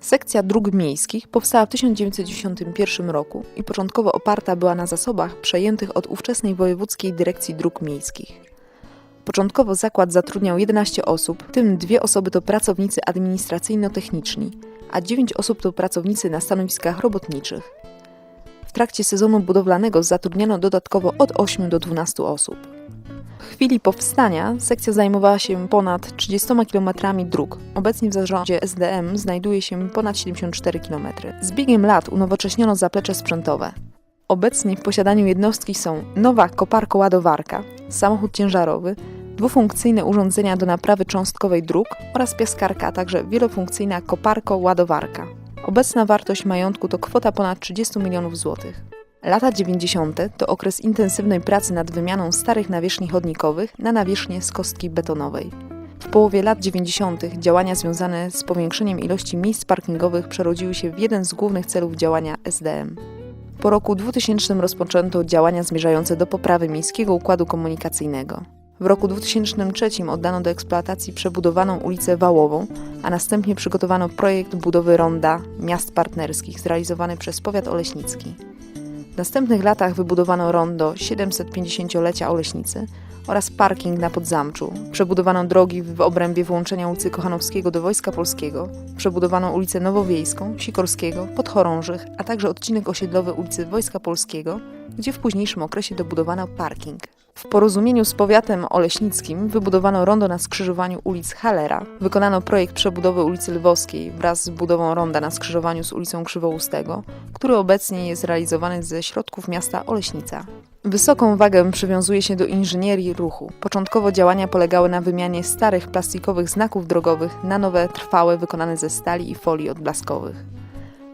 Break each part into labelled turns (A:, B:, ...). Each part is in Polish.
A: Sekcja dróg miejskich powstała w 1991 roku i początkowo oparta była na zasobach przejętych od ówczesnej Wojewódzkiej Dyrekcji Dróg Miejskich. Początkowo zakład zatrudniał 11 osób, w tym dwie osoby to pracownicy administracyjno-techniczni, a 9 osób to pracownicy na stanowiskach robotniczych. W trakcie sezonu budowlanego zatrudniano dodatkowo od 8 do 12 osób. Chwili powstania sekcja zajmowała się ponad 30 km dróg. Obecnie w zarządzie SDM znajduje się ponad 74 km. Z biegiem lat unowocześniono zaplecze sprzętowe. Obecnie w posiadaniu jednostki są nowa koparko-ładowarka, samochód ciężarowy, dwufunkcyjne urządzenia do naprawy cząstkowej dróg oraz piaskarka, a także wielofunkcyjna koparko-ładowarka. Obecna wartość majątku to kwota ponad 30 milionów złotych. Lata 90. to okres intensywnej pracy nad wymianą starych nawierzchni chodnikowych na nawierzchnię z kostki betonowej. W połowie lat 90. działania związane z powiększeniem ilości miejsc parkingowych przerodziły się w jeden z głównych celów działania SDM. Po roku 2000 rozpoczęto działania zmierzające do poprawy miejskiego układu komunikacyjnego. W roku 2003 oddano do eksploatacji przebudowaną ulicę Wałową, a następnie przygotowano projekt budowy ronda miast partnerskich zrealizowany przez powiat oleśnicki. Następnych latach wybudowano rondo 750-lecia Oleśnicy oraz parking na Podzamczu. Przebudowano drogi w obrębie wyłączenia ulicy Kochanowskiego do Wojska Polskiego. Przebudowano ulicę Nowowiejską, Sikorskiego, Podchorążych, a także odcinek osiedlowy ulicy Wojska Polskiego, gdzie w późniejszym okresie dobudowano parking. W porozumieniu z powiatem oleśnickim wybudowano rondo na skrzyżowaniu ulic Halera. Wykonano projekt przebudowy ulicy Lwowskiej wraz z budową ronda na skrzyżowaniu z ulicą Krzywoustego, który obecnie jest realizowany ze środków miasta Oleśnica. Wysoką wagę przywiązuje się do inżynierii ruchu. Początkowo działania polegały na wymianie starych plastikowych znaków drogowych na nowe trwałe wykonane ze stali i folii odblaskowych.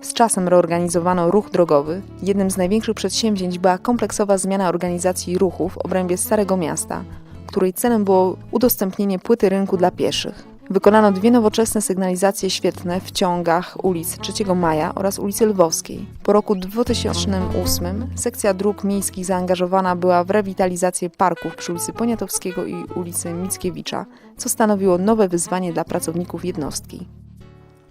A: Z czasem reorganizowano ruch drogowy. Jednym z największych przedsięwzięć była kompleksowa zmiana organizacji ruchu w obrębie Starego Miasta, której celem było udostępnienie płyty rynku dla pieszych. Wykonano dwie nowoczesne sygnalizacje świetne w ciągach ulic 3 Maja oraz ulicy Lwowskiej. Po roku 2008 sekcja dróg miejskich zaangażowana była w rewitalizację parków przy ulicy Poniatowskiego i ulicy Mickiewicza, co stanowiło nowe wyzwanie dla pracowników jednostki.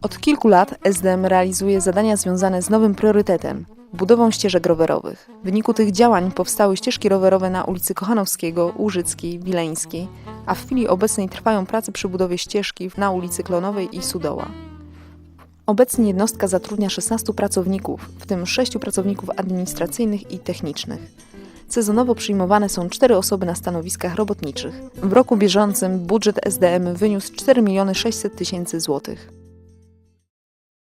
A: Od kilku lat SDM realizuje zadania związane z nowym priorytetem budową ścieżek rowerowych. W wyniku tych działań powstały ścieżki rowerowe na ulicy Kochanowskiego, Łużyckiej, Wileńskiej, a w chwili obecnej trwają prace przy budowie ścieżki na ulicy Klonowej i Sudoła. Obecnie jednostka zatrudnia 16 pracowników, w tym 6 pracowników administracyjnych i technicznych. Sezonowo przyjmowane są 4 osoby na stanowiskach robotniczych. W roku bieżącym budżet SDM wyniósł 4 600 tysięcy złotych.